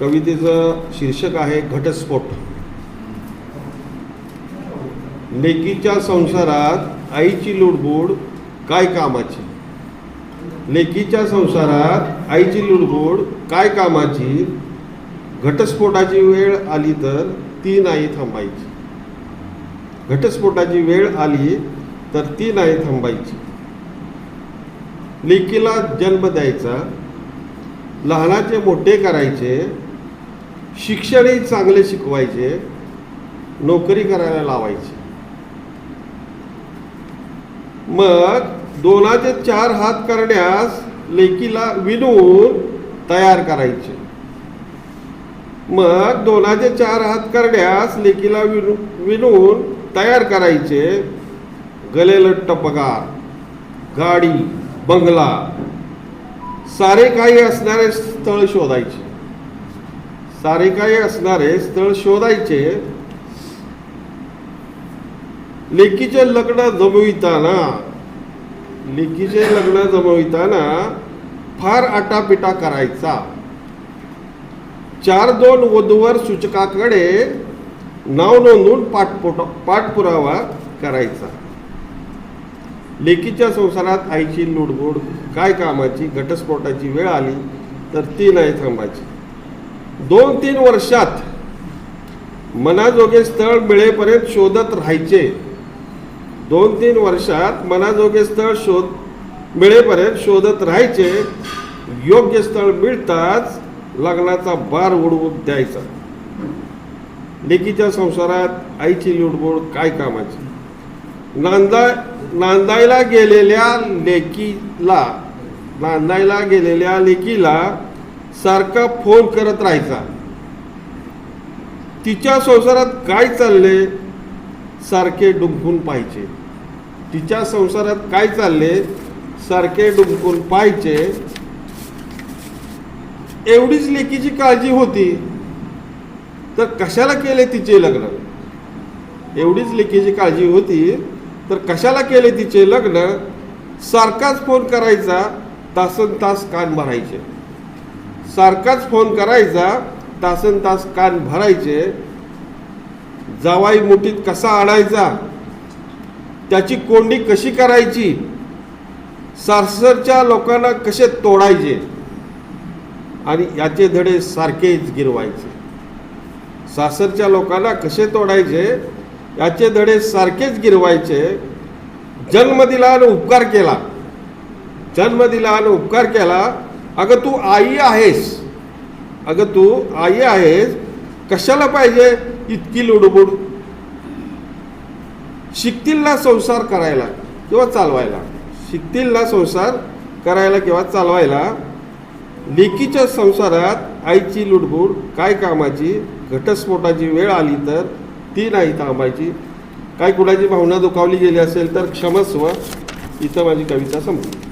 कवितेचं शीर्षक आहे घटस्फोट. लेकीच्या संसारात आईची लुडबुड काय कामाची? लेकीच्या संसारात आईची लुडबुड काय कामाची? घटस्फोटाची वेळ आली तर ती नाही थांबायची. घटस्फोटाची वेळ आली तर ती नाही थांबायची. लेकीला जन्म द्यायचा लहानाचे मोठे करायचे शिक्षणही चांगले शिकवायचे नोकरी करायला लावायची. मग दोनाचे चार हात करण्यास लेकीला विनून तयार करायचे. मग दोनाचे चार हात करण्यास लेकीला विणू विनून तयार करायचे. गलेलट्ट पगार गाडी बंगला सारे काही असणारे स्थळ शोधायचे. सारे काही असणारे स्थळ शोधायचे. लेकीचे लग्न जमविताना लेकीचे लग्न जमविताना फार आटापिटा करायचा. चार दोन वधूवर सूचकाकडे नाव नोंदवून पाठपुट पाठपुरावा करायचा. लेकीच्या संसारात आईची लुडबुड काय कामाची घटस्फोटाची वेळ आली तर ती नाही थांबायची. दोन तीन वर्षात मनाजोगे स्थळ मिळेपर्यंत शोधत राहायचे. दोन तीन वर्षात मनाजोगे स्थळ शोध मिळेपर्यंत शोधत राहायचे. योग्य स्थळ मिळताच लग्नाचा बार उडवून द्यायचा. लेकीच्या संसारात आईची लुडबुड काय कामाची? नांदा नांदायला गेलेल्या लेकीला नांदायला गेलेल्या लेकीला सारखा फोन करत राहायचा. तिच्या संसारात काय चालले सारखे डुंकून पाहिजे तिच्या संसारात काय चालले सारखे डुंकून पाहायचे. एवढीच लेकीची काळजी होती. तर कशाला केले तिचे लग्न? एवढीच लेकीची काळजी होती. तर कशाला केले तिचे लग्न? सारखाच फोन करायचा तासन तास कान भरायचे. सारखाच फोन करायचा तासन तास कान भरायचे. जावाई मुठीत कसा आणायचा? त्याची कोंडी कशी करायची? सासरच्या लोकांना कसे तोडायचे? आणि याचे धडे सारखेच गिरवायचे. सासरच्या लोकांना कसे तोडायचे? याचे धडे सारखेच गिरवायचे. जन्म दिला आणि उपकार केला. जन्म दिला आणि उपकार केला. अगं तू आई आहेस. अगं तू आई आहेस. कशाला पाहिजे इतकी लुडबुड? शिकतील ना संसार करायला किंवा चालवायला? शिकतील ना संसार करायला किंवा चालवायला? लेकीच्या संसारात आईची लुडबुड काय कामाची? घटस्फोटाची वेळ आली तर ती नाही थांबायची. काय कुणाची भावना दुखावली गेली असेल तर क्षमस्व इथं माझी कविता संपली.